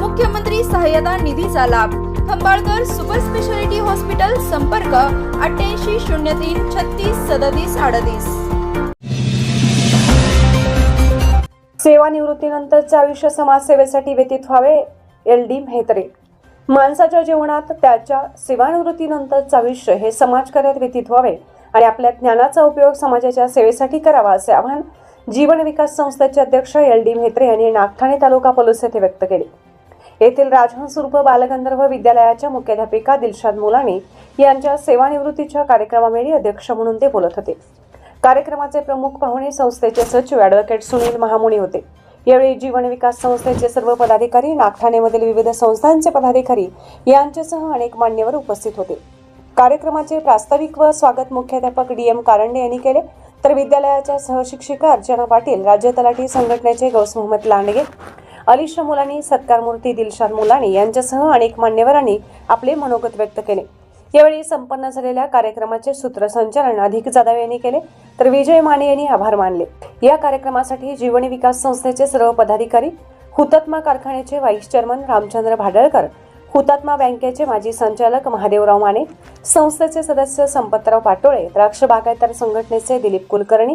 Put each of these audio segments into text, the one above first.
मुख्यमंत्री सहाय्यता निधीचा लाभ. खंबाळकर सुपर स्पेशालिटी हॉस्पिटल संपर्क अठ्ठ्याऐंशी शून्य तीन छत्तीस सदतीस अडतीस. सेवानिवृत्तीनंतरचे आयुष्य समाजसेवेसाठी व्यतीत व्हावे एल डी म्हेत्रे. माणसाच्या जीवनात त्याच्या सेवानिवृत्तीनंतरचं आयुष्य हे समाजकार्यात व्यतीत व्हावे आणि आपल्या ज्ञानाचा उपयोग समाजाच्या सेवेसाठी करावा असे आवाहन जीवन विकास संस्थेचे अध्यक्ष एल डी म्हेत्रे यांनी नागठाणे तालुका पोलीस येथे व्यक्त केले. येथील राजहंस उर्फ बालगंधर्व विद्यालयाच्या मुख्याध्यापिका दिलशाद मुलानी यांच्या सेवानिवृत्तीच्या कार्यक्रमावेळी अध्यक्ष म्हणून ते बोलत होते. कार्यक्रमाचे प्रमुख पाहुणे संस्थेचे सचिव ॲडव्होकेट सुनील महामुनी होते. यावेळी जीवन विकास संस्थेचे सर्व पदाधिकारी नागठाणेमधील विविध संस्थांचे पदाधिकारी यांच्यासह अनेक मान्यवर उपस्थित होते. कार्यक्रमाचे प्रास्ताविक व स्वागत मुख्याध्यापक डी एम कारंडे यांनी केले. तर विद्यालयाच्या सहशिक्षिका अर्चना पाटील राज्य तलाठी संघटनेचे गौस मोहम्मद लांडगे अलिशा मुलानी सत्कारमूर्ती दिलशान मुलानी यांच्यासह अनेक मान्यवरांनी आपले मनोगत व्यक्त केले. यावेळी संपन्न झालेल्या कार्यक्रमाचे सूत्रसंचालन अधिक जाधव यांनी केले तर विजय माने यांनी आभार मानले. या कार्यक्रमासाठी जीवनी विकास संस्थेचे सर्व पदाधिकारी हुतात्मा कारखान्याचे व्हाईस चेअरमन रामचंद्र भाडळकर हुतात्मा बँकेचे माजी संचालक महादेवराव माने संस्थेचे सदस्य संपतराव पाटोळे द्राक्ष बागायतदार संघटनेचे दिलीप कुलकर्णी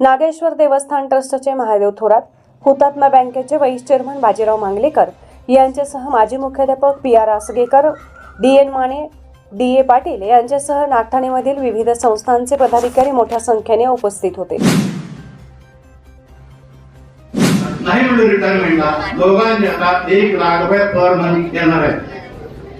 नागेश्वर देवस्थान ट्रस्टचे महादेव थोरात हुतात्मा बँकेचे व्हाईस चेअरमन बाजीराव मांगलेकर यांच्यासह माजी मुख्याध्यापक P R Asgekar D N Mane D A Patil यांच्यासह नागठाणेमधील विविध संस्थांचे पदाधिकारी मोठ्या संख्येने उपस्थित होते. नाही म्हणजे रिटायरमेंटला दोघांनी आता एक लाख रुपये पर मंथ देणार आहे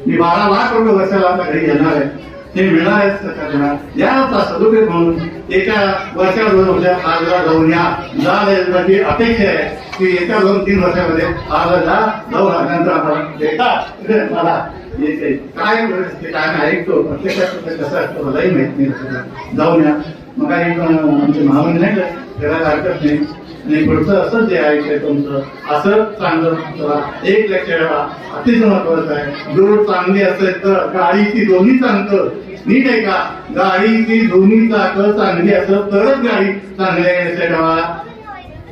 मी बारा लाख रुपये वर्षाला आता घरी येणार आहे. ते मिळणार आहे सरकारला याचा सदुपयोग म्हणून येत्या वर्षा म्हणजे दोन वर्षात आजला जाऊन या लाल यांची अपेक्षा आहे की येत्या दोन तीन वर्षामध्ये आजला नऊ लाखांचा आपण देता म्हणजे मला येते. काय काय नाही ऐकतो. प्रत्येकात कसं असतं मलाही माहिती नाही. जाऊन या. मग काही आमचे महामंडळ नाही का त्याला हरकत नाही. आणि पुढचं असं जे आहे तुमचं असं चांगलं चला एक लक्ष ठेवा अतिशय महत्वाचं आहे. दूर चांगली असेल तर गाडीची दोन्ही चांगलं. नीट आहे का गाडीची दोन्ही चाक चांगली असेल तरच गाडी चांगली आहे लक्षात ठेवा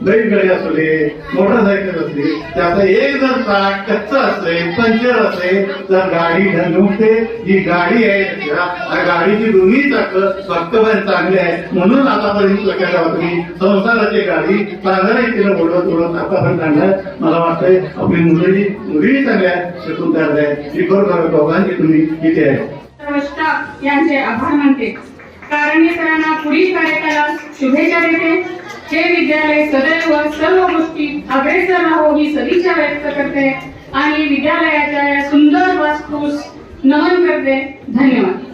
बैल गाडी असू दे मोटरसायकल असली त्याचा एक जर चाक कच्चा असेल पंचर असेल तर गाडी ढनुकते ही गाडी आहे लक्षात गाडीची दोन्ही चाक भक्तभर चांगली आहे म्हणून आतापर्यंत लक्षात ठेवा तुम्ही संसाराची गाडी चांगल्या रीतीनं ओढवत बोलत आतापर्यंत आणलं. मला वाटतंय आपली मुलगी मुलीही चांगल्या आहेत, शिकून तयार आहे. ही बरोबर दोघांची तुम्ही इथे आहे? यांचे आभार मानते. कारंगेकरांना पुढील कार्यकालात शुभेच्छा देते. हे विद्यालय सदैव सर्व गोष्टी अग्रेसर राहो ही सदिच्छा व्यक्त करते आणि विद्यालयाच्या या सुंदर वास्तूस नमन करते. धन्यवाद.